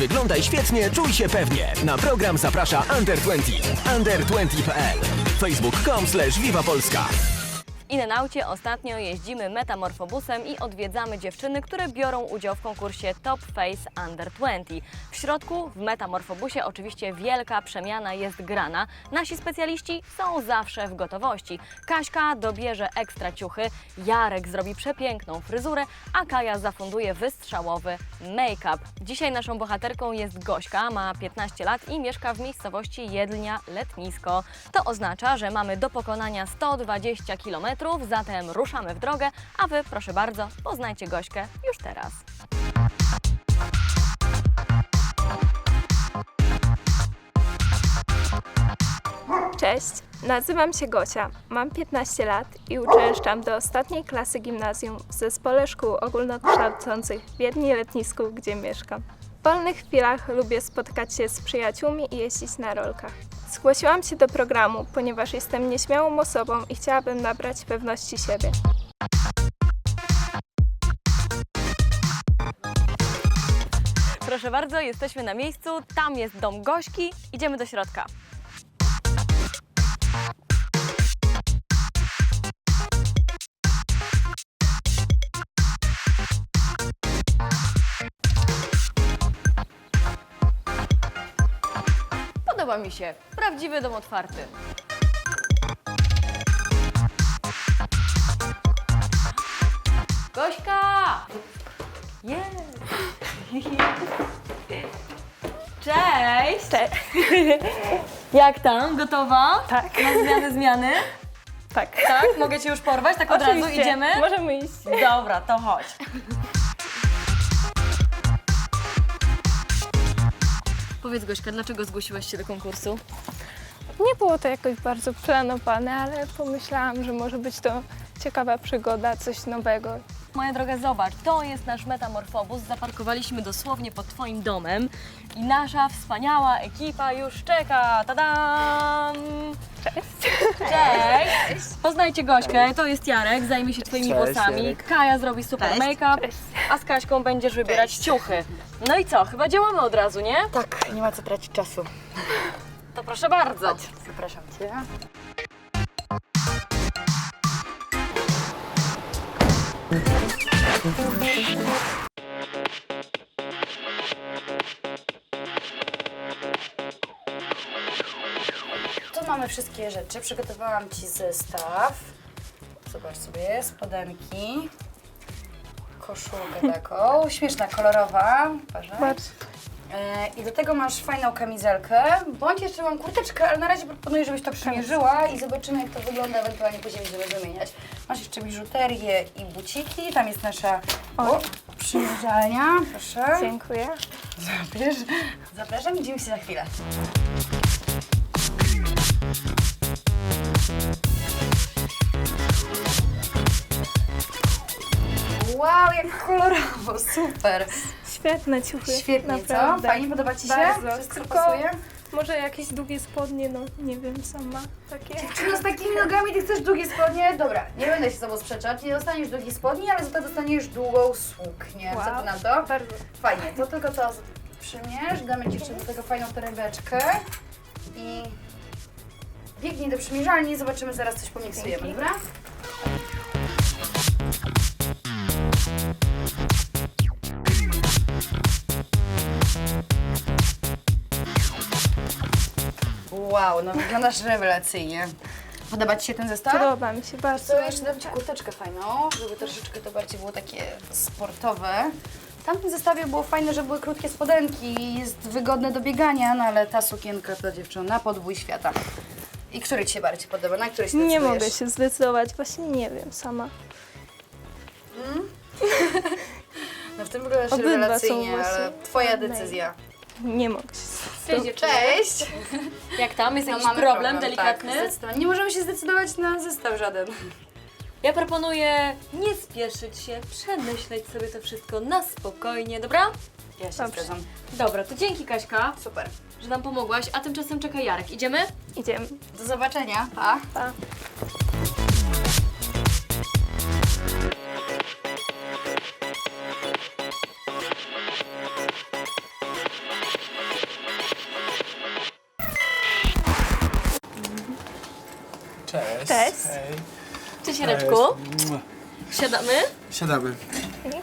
Wyglądaj świetnie, czuj się pewnie. Na program zaprasza Under 20. Under20.pl Facebook.com slash Viva Polska. W Inenaucie ostatnio jeździmy metamorfobusem i odwiedzamy dziewczyny, które biorą udział w konkursie Top Face Under 20. W środku, w metamorfobusie, oczywiście wielka przemiana jest grana. Nasi specjaliści są zawsze w gotowości. Kaśka dobierze ekstra ciuchy, Jarek zrobi przepiękną fryzurę, a Kaja zafunduje wystrzałowy make-up. Dzisiaj naszą bohaterką jest Gośka, ma 15 lat i mieszka w miejscowości Jedlnia Letnisko. To oznacza, że mamy do pokonania 120 km, zatem ruszamy w drogę, a Wy, proszę bardzo, poznajcie Gośkę już teraz. Cześć, nazywam się Gosia, mam 15 lat i uczęszczam do ostatniej klasy gimnazjum w zespole szkół ogólnokształcących w Wiedni Letnisku, gdzie mieszkam. W wolnych chwilach lubię spotkać się z przyjaciółmi i jeździć na rolkach. Zgłosiłam się do programu, ponieważ jestem nieśmiałą osobą i chciałabym nabrać pewności siebie. Proszę bardzo, jesteśmy na miejscu, tam jest dom Gośki, idziemy do środka. Podoba mi się, prawdziwy dom otwarty. Gośka! Jest! Cześć! Cześć! Jak tam? Gotowa? Tak. Na zmiany, zmiany? Tak. Tak? Mogę Cię już porwać? Tak od razu Oczywiście. idziemy? Możemy iść. Dobra, to chodź. Powiedz Gośka, dlaczego zgłosiłaś się do konkursu? Nie było to jakoś bardzo planowane, ale pomyślałam, że może być to ciekawa przygoda, coś nowego. Moja droga, zobacz, to jest nasz metamorfobus. Zaparkowaliśmy dosłownie pod Twoim domem i nasza wspaniała ekipa już czeka. Tadam! Cześć! Cześć! Poznajcie Gośkę, to jest Jarek, zajmie się Twoimi Cześć, włosami. Jarek. Kaja zrobi super make-up, Cześć. a z Kaśką będziesz wybierać ciuchy. No i co, chyba działamy od razu, nie? Tak, nie ma co tracić czasu. To proszę bardzo. Zapraszam Cię. Tu mamy wszystkie rzeczy. Przygotowałam Ci zestaw. Zobacz sobie, spodenki. Koszulkę taką, śmieszna, kolorowa. Uważaj. Patrz. E, I do tego masz fajną kamizelkę, bądź jeszcze mam kurteczkę, ale na razie proponuję, żebyś to przymierzyła i zobaczymy jak to wygląda, ewentualnie później będziemy wymieniać. Masz jeszcze biżuterię i buciki, tam jest nasza o, przymierzalnia, proszę. Dziękuję. Zabierz. Zapraszam, widzimy się za chwilę. Kolorowo, super. Świetne ciuchy. Świetnie, naprawdę. co? Fajnie, podoba Ci się? Bardzo. Wszystko Tylko pasuje? Może jakieś długie spodnie, no nie wiem, sama takie. Czy no z takimi nogami ty chcesz długie spodnie? Dobra, nie będę się z tobą sprzeczać, nie dostaniesz długich spodni, ale za to dostaniesz długą suknię. Co ty na to? Bardzo. Fajnie, to tylko to przymierz, damy Ci jeszcze do tego fajną torebeczkę i biegnij do przymierzalni, zobaczymy zaraz coś pomiksujemy, Dzięki. dobra? Wow, no wyglądasz rewelacyjnie. Podoba Ci się ten zestaw? Podoba mi się bardzo. To jeszcze dam Ci kurteczkę fajną, żeby troszeczkę to bardziej było takie sportowe. W tamtym zestawie było fajne, że były krótkie spodenki i jest wygodne do biegania, no ale ta sukienka to dziewczyna podwój świata. I który Ci się bardziej podoba? Na który się Nie decydujesz? mogę się zdecydować, właśnie nie wiem sama. No w tym wyglądasz Obydwa są rewelacyjnie, ale Twoja ładne. decyzja. Nie mogę się. Cześć dziewczyny. Cześć! Jak tam? Jest No, jakiś mamy problem, delikatny? Tak, zdecydowanie. nie możemy się zdecydować na zestaw żaden. Ja proponuję nie spieszyć się, przemyśleć sobie to wszystko na spokojnie, dobra? Ja się Dobrze. zgadzam. Dobra, to dzięki Kaśka, Super. że nam pomogłaś, a tymczasem czeka Jarek. Idziemy? Idziemy. Do zobaczenia. Pa. Cześć. Cześć. Hej. Cześć Jareczku. Siadamy. Siadamy.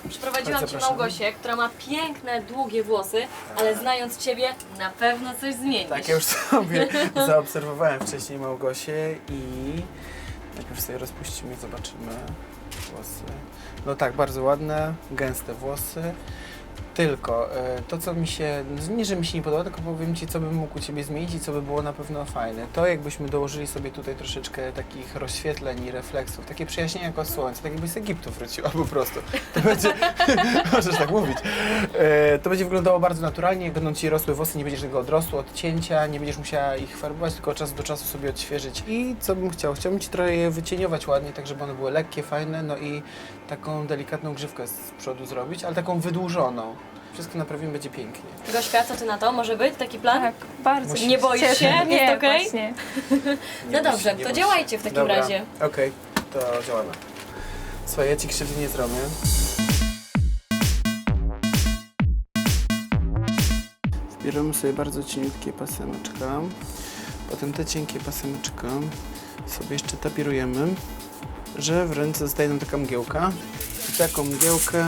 Przyprowadziłam Bardzo Cię proszę. Małgosię, która ma piękne, długie włosy, ale znając Ciebie na pewno coś zmienisz. Tak, ja już sobie zaobserwowałem wcześniej Małgosię i najpierw sobie rozpuścimy zobaczymy włosy. No tak, bardzo ładne, gęste włosy. Tylko e, to, co mi się, nie, że mi się nie podoba, tylko powiem Ci, co bym mógł u Ciebie zmienić i co by było na pewno fajne. To jakbyśmy dołożyli sobie tutaj troszeczkę takich rozświetleń i refleksów, takie przyjaśnienia jako słońce, tak jakbyś z Egiptu wróciła po prostu. To będzie, możesz tak mówić, e, to będzie wyglądało bardzo naturalnie, będą Ci rosły włosy, nie będziesz tego odrosło, odcięcia, nie będziesz musiała ich farbować, tylko od czasu do czasu sobie odświeżyć. I co bym chciał? Chciałbym Ci trochę je wycieniować ładnie, tak żeby one były lekkie, fajne, no i taką delikatną grzywkę z przodu zrobić, ale taką wydłużoną. Wszystko naprawimy, będzie pięknie. Gośka, co Ty na to? Może być taki plan? Tak, bardzo. Musi- Nie boisz się? Jest Nie, okej? właśnie. No dobrze, bój się, nie to bój się. działajcie w takim Dobra, razie. Okej, to działamy. Słuchaj, ja Ci krzywdy nie zrobię. Wbieramy sobie bardzo cieniutkie pasemeczka. Potem te cienkie pasemeczka sobie jeszcze tapirujemy, że w ręce zostaje nam taka mgiełka. I taką mgiełkę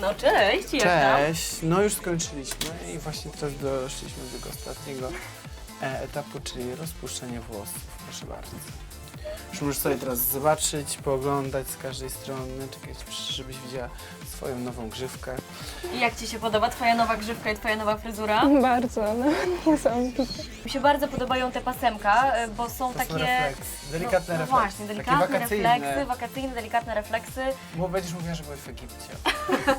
No cześć? Cześć! No już skończyliśmy i właśnie teraz doszliśmy do tego ostatniego e, etapu, czyli rozpuszczenie włosów. Proszę bardzo. Już możesz sobie teraz zobaczyć, pooglądać z każdej strony, czekać, żebyś widziała swoją nową grzywkę. I jak Ci się podoba Twoja nowa grzywka i Twoja nowa fryzura? Bardzo, no niesamowite. Mi się bardzo podobają te pasemka, y, bo są To takie... refleksy, delikatne no, no refleksy. właśnie, takie delikatne wakacyjne. refleksy, wakacyjne, delikatne refleksy. Bo będziesz mówiła, że byłeś w Egipcie.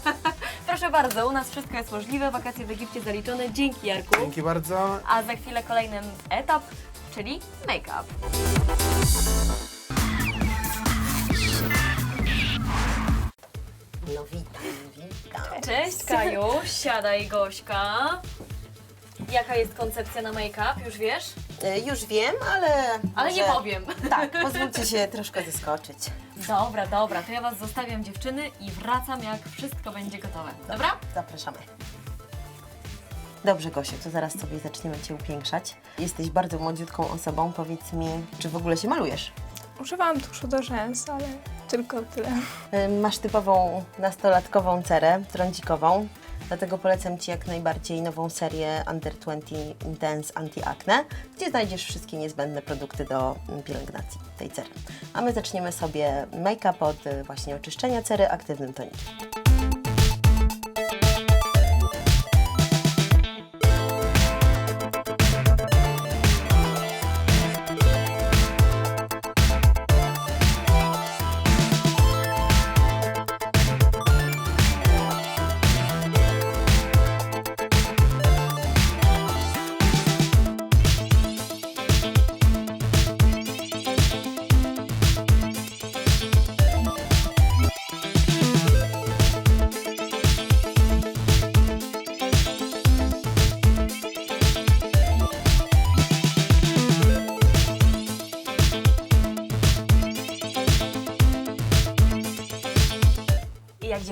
Proszę bardzo, u nas wszystko jest możliwe, wakacje w Egipcie zaliczone, dzięki Jarku. Dzięki bardzo. A za chwilę kolejny etap, czyli make-up. No witam, witam. Cześć Kaju, siadaj Gośka. Jaka jest koncepcja na make-up, już wiesz? E, Już wiem, ale... Ale nie może- powiem. Tak, pozwólcie się troszkę zaskoczyć. Dobra, dobra, to ja Was zostawiam dziewczyny i wracam jak wszystko będzie gotowe. Dobra? Zapraszamy. Dobrze, Gosiu, to zaraz sobie zaczniemy Cię upiększać. Jesteś bardzo młodziutką osobą. Powiedz mi, czy w ogóle się malujesz? Używałam tuszu do rzęs, ale tylko tyle. Masz typową nastolatkową cerę trądzikową, dlatego polecam Ci jak najbardziej nową serię Under 20 Intense Anti-Acne, gdzie znajdziesz wszystkie niezbędne produkty do mm, pielęgnacji tej cery. A my zaczniemy sobie make-up od e, właśnie oczyszczenia cery aktywnym tonikiem.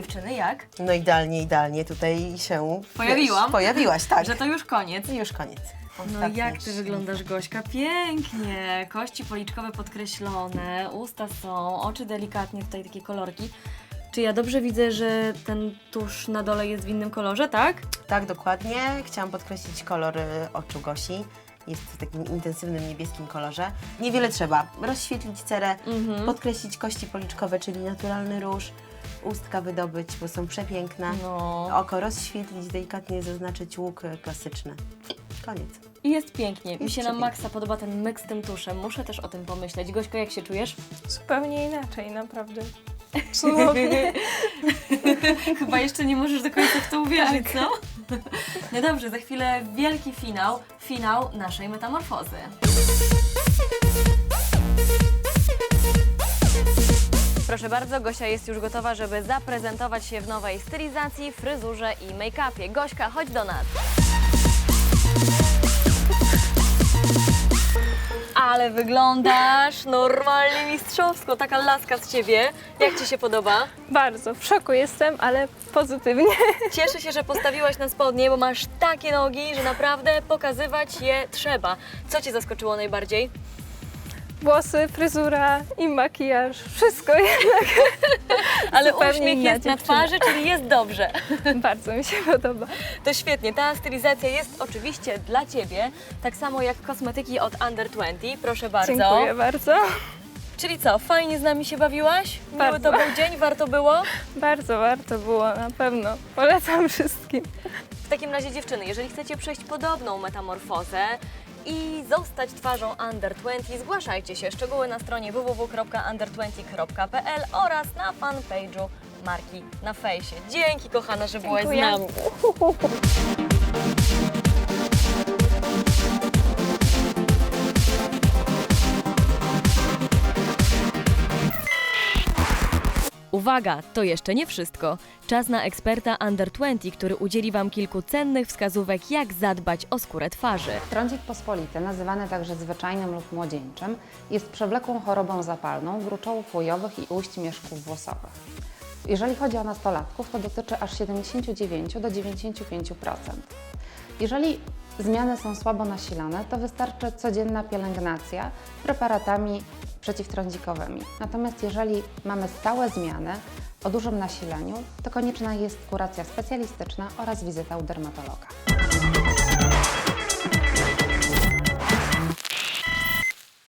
Dziewczyny, jak? No idealnie, idealnie tutaj się Pojawiłam. Wiesz, pojawiłaś, tak. Że to już koniec. I już koniec. No Ostatni jak ty wyglądasz, Gośka? Pięknie! Kości policzkowe podkreślone, usta są, oczy delikatnie, tutaj takie kolorki. Czy ja dobrze widzę, że ten tusz na dole jest w innym kolorze, tak? Tak, dokładnie. Chciałam podkreślić kolor y, oczu Gosi. Jest w takim intensywnym niebieskim kolorze. Niewiele trzeba. Rozświetlić cerę, Mhm. podkreślić kości policzkowe, czyli naturalny róż. Ustka wydobyć, bo są przepiękne. No. Oko rozświetlić, delikatnie zaznaczyć łuk e, klasyczny. Koniec. I jest pięknie. Mi Jest się na przepięknie. maksa podoba ten myk z tym tuszem. Muszę też o tym pomyśleć. Gośko, jak się czujesz? Zupełnie inaczej, naprawdę. Cudownie. Chyba jeszcze nie możesz do końca w to uwierzyć, co? No dobrze, za chwilę wielki finał, finał naszej metamorfozy. Proszę bardzo, Gosia jest już gotowa, żeby zaprezentować się w nowej stylizacji, fryzurze i make-upie. Gośka, chodź do nas. Ale wyglądasz normalnie mistrzowsko, taka laska z ciebie. Jak ci się podoba? Bardzo. W szoku jestem, ale pozytywnie. Cieszę się, że postawiłaś na spodnie, bo masz takie nogi, że naprawdę pokazywać je trzeba. Co Cię zaskoczyło najbardziej? Włosy, fryzura i makijaż. Wszystko jednak. Ale Zupełnie uśmiech inna jest na dziewczyna. twarzy, czyli jest dobrze. Bardzo mi się podoba. To świetnie. Ta stylizacja jest oczywiście dla Ciebie, tak samo jak kosmetyki od Under 20. Proszę bardzo. Dziękuję bardzo. Czyli co, fajnie z nami się bawiłaś? Miły Bardzo. to był dzień, warto było? Bardzo warto było, na pewno. Polecam wszystkim. W takim razie dziewczyny, jeżeli chcecie przejść podobną metamorfozę i zostać twarzą Under 20, zgłaszajcie się. Szczegóły na stronie www.under20.pl oraz na fanpage'u marki na fejsie. Dzięki kochana, że byłaś z nami. Uwaga, to jeszcze nie wszystko. Czas na eksperta Under 20, który udzieli Wam kilku cennych wskazówek, jak zadbać o skórę twarzy. Trądzik pospolity, nazywany także zwyczajnym lub młodzieńczym, jest przewlekłą chorobą zapalną gruczołów łojowych i ujść mieszków włosowych. Jeżeli chodzi o nastolatków, to dotyczy aż 79 do 95%. Jeżeli zmiany są słabo nasilane, to wystarczy codzienna pielęgnacja preparatami przeciwtrądzikowymi. Natomiast jeżeli mamy stałe zmiany o dużym nasileniu, to konieczna jest kuracja specjalistyczna oraz wizyta u dermatologa.